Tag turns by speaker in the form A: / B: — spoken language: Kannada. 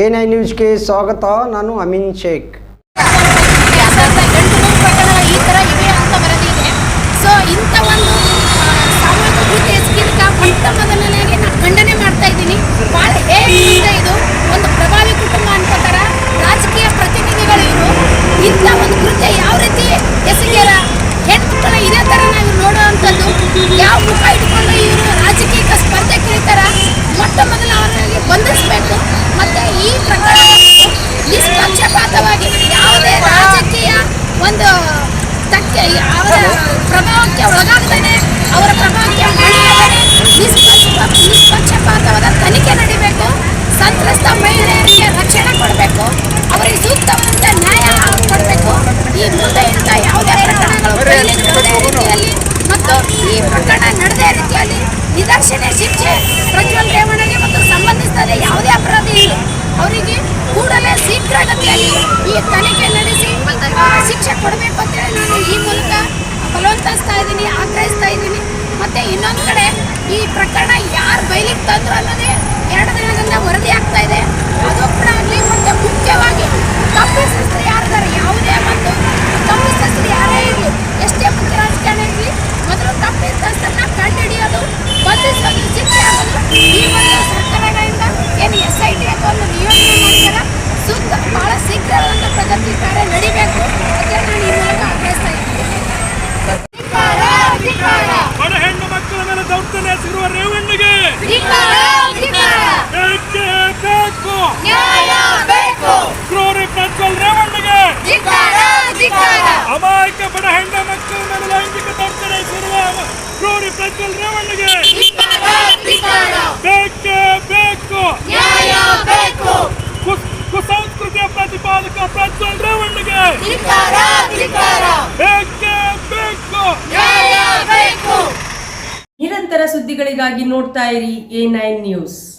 A: ಎ ನೈನ್ ನ್ಯೂಸ್ಗೆ ಸ್ವಾಗತ, ನಾನು ಅಮಿನ್ ಶೇಖ್.
B: ಸೊ ಇಂಥ ಒಂದು ಮಾಡ್ತಾ ಇದ್ದೀನಿ. ಇದು ಒಂದು ಪ್ರಭಾವಿ ಕುಟುಂಬ ರಾಜಕೀಯ ಇವರು. ಒಂದು ಕೃತ್ಯ ಯಾವ ರೀತಿ ನಾವು ಯಾವ ಮುಖ ಇಟ್ಕೊಂಡು ಇವರು ರಾಜಕೀಯ ಸ್ಪರ್ಧೆ ಕಿಳಿತಾರ ಮೊಟ್ಟ ಮೊದಲು ರೀತಿಯಲ್ಲಿ ಮತ್ತು ಈ ಪ್ರಕರಣ ನಡೆದ ರೀತಿಯಲ್ಲಿ ನಿದರ್ಶನ, ಶಿಕ್ಷೆ, ಪ್ರಜ್ವಲ್ ರೇವಣ್ಣಗೆ ಮತ್ತು ಸಂಬಂಧಿಸಿದ ಯಾವುದೇ ಅಪರಾಧ ಇಲ್ಲ. ಅವರಿಗೆ ಕೂಡಲೇ ಶೀಘ್ರಗತಿಯಲ್ಲಿ ಈ ತನಿಖೆ ನಡೆಸಿ ಶಿಕ್ಷೆ ಕೊಡಬೇಕು ಅಂತೇಳಿ ನಾನು ಈ ಮೂಲಕ ಬಲವಂತಿಸ್ತಾ ಇದ್ದೀನಿ, ಆಗ್ರಹಿಸ್ತಾ ಇದ್ದೀನಿ. ಮತ್ತೆ ಇನ್ನೊಂದು ಕಡೆ ಈ ಪ್ರಕರಣ ಯಾರು ಬೈಲಿಗೆ ತಂದ್ರು ಅನ್ನೋದೇ ಎರಡು ದಿನದಿಂದ ವರದಿ ಆಗ್ತಾ ಇದೆ ಅದು ಕೂಡ ಆಗಲಿ ಮತ್ತೆ ಮುಖ್ಯವಾಗಿ ತಪ್ಪಿತಸ್ಥರು ಯಾರಿದ್ದಾರೆ ಯಾವುದೇ ಒಂದು ತಪ್ಪಿತಸ್ಥರು ಯಾರೇ ಇರಲಿ ಎಷ್ಟೇ ಮುಖ್ಯ ರಾಜಕಾರಣ ಇರಲಿ ಮೊದಲು ತಪ್ಪಿತಸ್ಥರನ್ನ ಕಂಡುಹಿಡಿಯೋದು ಬಂಧಿಸೋದು ಶಿಕ್ಷೆ ಆಗೋದು ಈ ಒಂದು ಸರ್ಕಾರಗಳಿಂದ ಏನು ಎಸ್ ಐ ಟಿ ಅಥವಾ ಒಂದು ನಿಯೋಜನೆ ಮಾಡಿದಾರ ಸೂಕ್ತ ಬಹಳ ಶೀಘ್ರವಾದ ಪ್ರಗತಿ ಕಾರ್ಯ ನಡಿಬೇಕು ಅಂತ ನಾನು ಈ ಮೂಲಕ ಆಗ್ರಹಿಸ್ತಾ ಇದ್ದೀನಿ ಧಿಕ್ಕಾರ, ಧಿಕ್ಕಾರ,
C: ಬಡ ಹೆಣ್ಣು ಮಕ್ಕಳ ಮೇಲೆ ದೌರ್ಜನ್ಯ ಎಸಗಿರುವ ರೇವಣ್ಣಗೆ
B: ಧಿಕ್ಕಾರ, ಧಿಕ್ಕಾರ.
C: ಬೇಕೇ ಬೇಕು
B: ನ್ಯಾಯ ಬೇಕು
C: ಕ್ರೂರಿ ಪ್ರಜ್ವಲ್ ರೇವಣ್ಣಗೆ
B: ಧಿಕ್ಕಾರ, ಧಿಕ್ಕಾರ.
C: ಅಮಾಯಕ ಬಡ ಹೆಣ್ಣ ಮಕ್ಕಳ ಮೇಲೆ ಲೈಂಗಿಕ ದೌರ್ಜನ್ಯ ಶುರುವ ಕ್ರೂರಿ ಪ್ರಜ್ವಲ್ ರೇವಣ್ಣಗೆ. ಬೇಕೇ ಬೇಕು.
B: ನ್ಯಾಯ ಬೇಕು.
C: ಕುಸ್- ಕುಸಂಸ್ಕೃತಿಯ ಪ್ರತಿಪಾದಕ ಪ್ರಜ್ವಲ್ ರೇವಣ್ಣಗೆ. ಬೇಕೇ ಬೇಕು.
B: ನ್ಯಾಯ ಬೇಕು.
D: ನಿರಂತರ ಸುದ್ದಿಗಳಿಗಾಗಿ ನೋಡ್ತಾ ಇರಿ ಎ ನೈನ್ ನ್ಯೂಸ್.